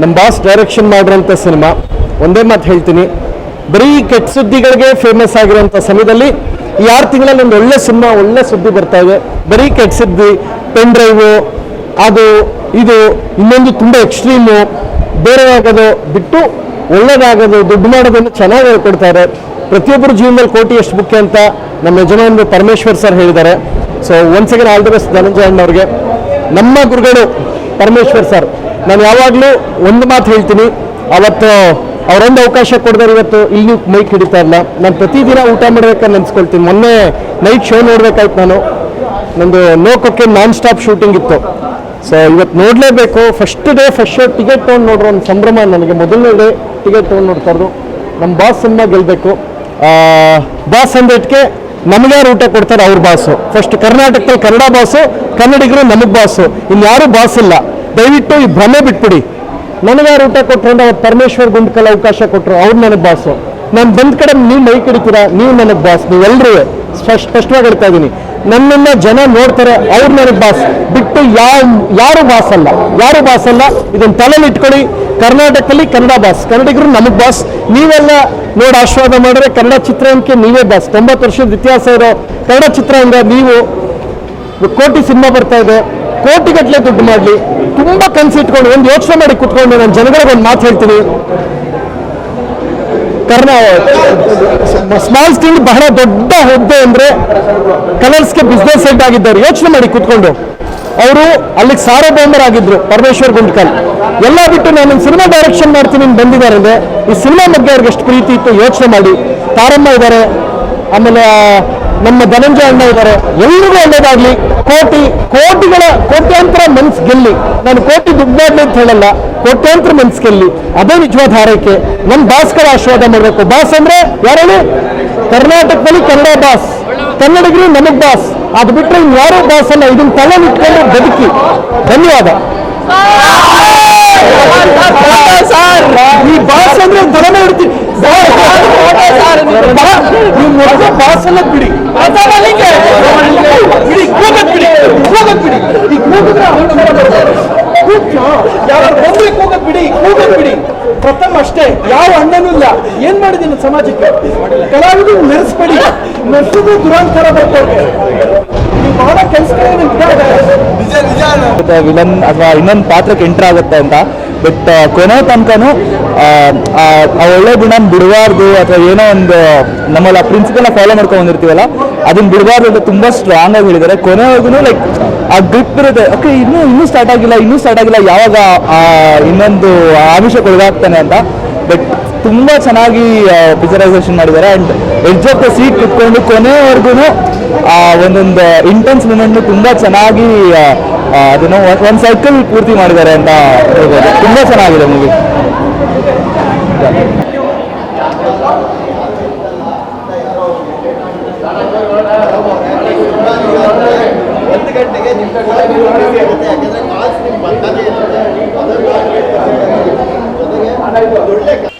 ನಮ್ಮ boss direction ಮಾಡಿರೋಂಥ cinema ಒಂದೇ ಮಾತು ಹೇಳ್ತೀನಿ. ಬರೀ ಕೆಟ್ಟ ಸುದ್ದಿಗಳಿಗೆ ಫೇಮಸ್ ಆಗಿರೋಂಥ ಸಮಯದಲ್ಲಿ ಈ ಆರು ತಿಂಗಳಲ್ಲಿ ಒಂದು ಒಳ್ಳೆ ಸಿನಿಮಾ ಒಳ್ಳೆ ಸುದ್ದಿ ಬರ್ತಾ ಇದೆ. ಬರೀ ಕೆಟ್ಟ ಸುದ್ದಿ ಪೆನ್ ಡ್ರೈವು ಅದು, ಇದು, ಇನ್ನೊಂದು ತುಂಬ ಎಕ್ಸ್ಟ್ರೀಮು ಆಗೋದು ಬಿಟ್ಟು ಒಳ್ಳೇದಾಗೋದು, ದುಡ್ಡು ಮಾಡೋದನ್ನು ಚೆನ್ನಾಗಿ ಹೇಳ್ಕೊಡ್ತಾರೆ ಪ್ರತಿಯೊಬ್ಬರು ಜೀವನದಲ್ಲಿ ಕೋಟಿ ಎಷ್ಟು ಮುಖ್ಯ ಅಂತ ನಮ್ಮ ಯಜಮಾನರು ಪರಮೇಶ್ವರ್ ಸರ್ ಹೇಳಿದ್ದಾರೆ. So once again all the best Dhananjaya ಅವ್ರಿಗೆ ನಮ್ಮ ಗುರುಗಳು ಪರಮೇಶ್ವರ್ ಸರ್ ನಾನು ಯಾವಾಗಲೂ ಒಂದು ಮಾತು ಹೇಳ್ತೀನಿ. ಅವತ್ತು ಅವರೊಂದು ಅವಕಾಶ ಕೊಡಿದ್ರೆ ಇವತ್ತು, ಇಲ್ಲಿ ಮೈಕ್ ಹಿಡಿತಾ ಇಲ್ಲ ನಾನು ಪ್ರತಿದಿನ ಊಟ ಮಾಡ್ಬೇಕಂತ ನೆನ್ಸ್ಕೊಳ್ತೀನಿ. ಮೊನ್ನೆ ನೈಟ್ ಶೋ ನೋಡ್ಬೇಕಾಯ್ತು ನಾನು. ನಂದು ನೋಕೋಕೆ ನಾನ್ ಸ್ಟಾಪ್ ಶೂಟಿಂಗ್ ಇತ್ತು. ಸೊ ಇವತ್ತು ನೋಡಲೇಬೇಕು. First day first show ticket ತೊಗೊಂಡು ನೋಡ್ರೋ, ಒಂದು ಸಂಭ್ರಮ ನನಗೆ. ಮೊದಲನೇ ಡೇ ಟಿಕೆಟ್ ತೊಗೊಂಡು ನೋಡ್ತಾ ಇರೋದು. ನಮ್ಮ ಬಾಸ್ ಸಿನಿಮಾ ಗೆಲ್ಲಬೇಕು ಬಾಸ್ ಅಂದೇಟ್ಗೆ ನಮಗೆ ಊಟ ಕೊಡ್ತಾರೆ? ಅವ್ರ ಬಾಸು ಫಸ್ಟ್ ಕರ್ನಾಟಕದಲ್ಲಿ ಕನ್ನಡ ಬಾಸು ಕನ್ನಡಿಗರು ನಮಗೆ ಬಾಸು ಇನ್ಯಾರು ಬಾಸ್ ಇಲ್ಲ. ದಯವಿಟ್ಟು ಈ ಭ್ರಮೆ ಬಿಟ್ಬಿಡಿ. ನನಗೆ ಊಟ ಕೊಟ್ಟರು ಅಂದ್ರೆ ಅವ್ರು ಪರಮೇಶ್ವರ್ ಗುಂಡ್ಕಲ್ ಅವಕಾಶ ಕೊಟ್ಟರು ಅವ್ರು ನನಗೆ ಬಾಸು ನಾನು ಬಂದ ಕಡೆ ನೀವು ಮೈ ಕಿಡಿತೀರಾ? ನೀವು ನನಗೆ ಬಾಸ್ ನೀವೆಲ್ಲರೂ ಸ್ಪಷ್ಟ ಸ್ಪಷ್ಟವಾಗಿ ಹೇಳ್ತಾ ಇದ್ದೀನಿ ನನ್ನನ್ನ ಜನ ನೋಡ್ತಾರೆ, ಅವ್ರು ನನಗೆ ಬಾಸ್ ಬಿಟ್ಟು ಯಾವ ಯಾರು ಬಾಸ್ ಅಲ್ಲ. ಯಾರು ಬಾಸ್ ಅಲ್ಲ? ಇದನ್ನ ತಲೆಯಲ್ಲಿ ಇಟ್ಕೊಳ್ಳಿ. ಕರ್ನಾಟಕದಲ್ಲಿ ಕನ್ನಡ ಬಾಸ್ ಕನ್ನಡಿಗರು ನಮಗೆ ಬಾಸ್ ನೀವೆಲ್ಲ ನೋಡಿ ಆಶೀರ್ವಾದ ಮಾಡಿದ್ರೆ ಕನ್ನಡ ಚಿತ್ರರಂಗಕ್ಕೆ ನೀವೇ ಬಾಸ್ ತೊಂಬತ್ತು ವರ್ಷದ ಇತಿಹಾಸ ಇರೋ ಕನ್ನಡ ಚಿತ್ರರಂಗ ನೀವು. ಕೋಟಿ ಸಿನಿಮಾ ಬರ್ತಾ ಇದೆ. ಕೋಟಿಗಟ್ಟಲೆ ದುಡ್ಡು ಮಾಡಲಿ, ತುಂಬಾ ಕನ್ಸಿಟ್ಕೊಂಡು ಒಂದು ಯೋಚನೆ ಮಾಡಿ ಕುತ್ಕೊಂಡು ನಾನು ಜನಗಳಿಗೆ ಒಂದು ಮಾತು ಹೇಳ್ತೀನಿ. ಕರ್ನಾ ಸ್ಮಾಲ್ ಸ್ಕ್ರೀನ್ ಬಹಳ ದೊಡ್ಡ ಹುದ್ದೆ ಅಂದ್ರೆ ಕಲರ್ಸ್ಗೆ ಬಿಸ್ನೆಸ್ ಹೆಡ್ ಆಗಿದ್ದಾರೆ. ಯೋಚನೆ ಮಾಡಿ ಕುತ್ಕೊಂಡು. ಅವರು ಅಲ್ಲಿಗೆ ಸಾರ್ವಭೌಮರ್ ಆಗಿದ್ರು, ಪರಮೇಶ್ವರ್ ಗುಂಡ್ಕಲ್. ಎಲ್ಲ ಬಿಟ್ಟು ನಾನು ಸಿನಿಮಾ ಡೈರೆಕ್ಷನ್ ಮಾಡ್ತೀನಿ ಬಂದಿದ್ದಾರೆ ಅಂದ್ರೆ ಈ ಸಿನಿಮಾ ಬಗ್ಗೆ ಅವ್ರಿಗೆ ಎಷ್ಟು ಪ್ರೀತಿ ಇತ್ತು ಯೋಚನೆ ಮಾಡಿ. ತಾರಮ್ಮ ಇದ್ದಾರೆ, ಆಮೇಲೆ ನಮ್ಮ ಧನಂಜಯ ಅಣ್ಣ ಇದ್ದಾರೆ. ಎಲ್ರಿಗೂ ಒಳ್ಳೇದಾಗ್ಲಿ. ಕೋಟಿ ಕೋಟಿಗಳ ಕೋಟ್ಯಾಂತರ ಮನ್ಸ್ ಗೆಲ್ಲಿ. ನಾನು ಕೋಟಿ ದುಡ್ಡು ಮಾಡ್ಲಿ ಅಂತ ಹೇಳಲ್ಲ. ಕೋಟ್ಯಾಂತರ ಮನ್ಸ್ ಗೆಲ್ಲಿ. ಅದೇ ನಿಜವಾದ ಹಾರೈಕೆ. ನಮ್ಮ ಭಾಸ್ಕರ ಆಶೀರ್ವಾದ ಮಾಡಬೇಕು. ಬಾಸ್ ಅಂದ್ರೆ ಯಾರು ಕರ್ನಾಟಕದಲ್ಲಿ ಕನ್ನಡ ಬಾಸ್ ಕನ್ನಡಿಗರು ನಮಗ್ ಬಾಸ್ ಅದು ಬಿಟ್ಟರೆ ಇನ್ಯಾರೋ ಬಾಸ್ ಅಲ್ಲ. ಇದನ್ನ ತಲೆ ಇಟ್ಕೊಂಡು ಬದುಕಿ. ಧನ್ಯವಾದ. ಈ ಬಾಸ್ ಅಂದ್ರೆ ತಲೆನೇ ಇಡ್ತೀವಿ ನೀವು ಮೊದಲು ಬಾಸ್ ಎಲ್ಲ ಬಿಡಿ ಬಿಡಿ ಕೂಗದ್ ಬಿಡಿ ಕೂಗದ್ ಬಿಡಿ ಈ ಕೂಗಿದ್ರೆ ಕೂಗ್ಚೋ ಯಾರು ಕೂಗದ್ ಬಿಡಿ ಕೂಗದ್ ಬಿಡಿ. ಪ್ರಥಮ ಅಷ್ಟೇ, ಯಾವ ಅಣ್ಣನೂ ಇಲ್ಲ. ಏನ್ ಮಾಡಿದೀನಿ ಸಮಾಜಕ್ಕೆ? ಕಲಾವಿದರು ನೆನೆಸ್ಬೇಡಿ ಮೆರೆಸಿದ್ರು ದುರಾಂತರ ಬರ್ತಾರೆ ನೀವು ಬಹಳ ಕೆಲಸಗಳು ವಿಲನ್ ಅಥವಾ ಇನ್ನೊಂದು ಪಾತ್ರಕ್ಕೆ ಎಂಟರ್ ಆಗುತ್ತೆ ಅಂತ. ಬಟ್ ಕೊನೆ ತನಕನೂ, ಆ ಒಳ್ಳೆ ಗುಣನ ಬಿಡಬಾರ್ದು ಅಥವಾ ಏನೋ ಒಂದು ನಮ್ಮಲ್ಲಿ ಆ ಫಾಲೋ ಮಾಡ್ಕೊಂಡು ಬಂದಿರ್ತೀವಲ್ಲ ಅದನ್ನ ಬಿಡಬಾರ್ದು ಅಂತ ತುಂಬ ಸ್ಟ್ರಾಂಗ್ ಆಗಿ ಹೇಳಿದ್ದಾರೆ. ಕೊನೆವರೆಗೂ ಲೈಕ್ ಆ ಗ್ರಿಪ್ ಇರುತ್ತೆ. ಓಕೆ ಇನ್ನೂ ಇನ್ನೂ ಸ್ಟಾರ್ಟ್ ಆಗಿಲ್ಲ, ಇನ್ನೂ ಸ್ಟಾರ್ಟ್ ಆಗಿಲ್ಲ, ಯಾವಾಗ, ಆ, ಇನ್ನೊಂದು ಆಮಿಷ ಕೊಡಗಾಗ್ತಾನೆ ಅಂತ. ಬಟ್ ತುಂಬ ಚೆನ್ನಾಗಿ ಪಿಕ್ಚರೈಸೇಷನ್ ಮಾಡಿದ್ದಾರೆ. ಆ್ಯಂಡ್ ಎಡ್ಜ್ ದ ಸೀಟ್ ಇಟ್ಕೊಂಡು ಕೊನೆವರೆಗೂ ಒಂದೊಂದು ಇಂಟೆನ್ಸ್ ಮೂಮೆಂಟ್ನು ತುಂಬ ಚೆನ್ನಾಗಿ ಆ, ಆ, ಅದನ್ನು ಒಂದು ಸೈಕಲ್ ಪೂರ್ತಿ ಮಾಡಿದ್ದಾರೆ ಅಂತ ಹೇಳ್ಬೋದು. ತುಂಬ ಚೆನ್ನಾಗಿದೆ ಮೂವಿ ಒಂದು ಗಂಟೆಗೆ ನಿಮ್ಮ ಯಾಕಂದ್ರೆ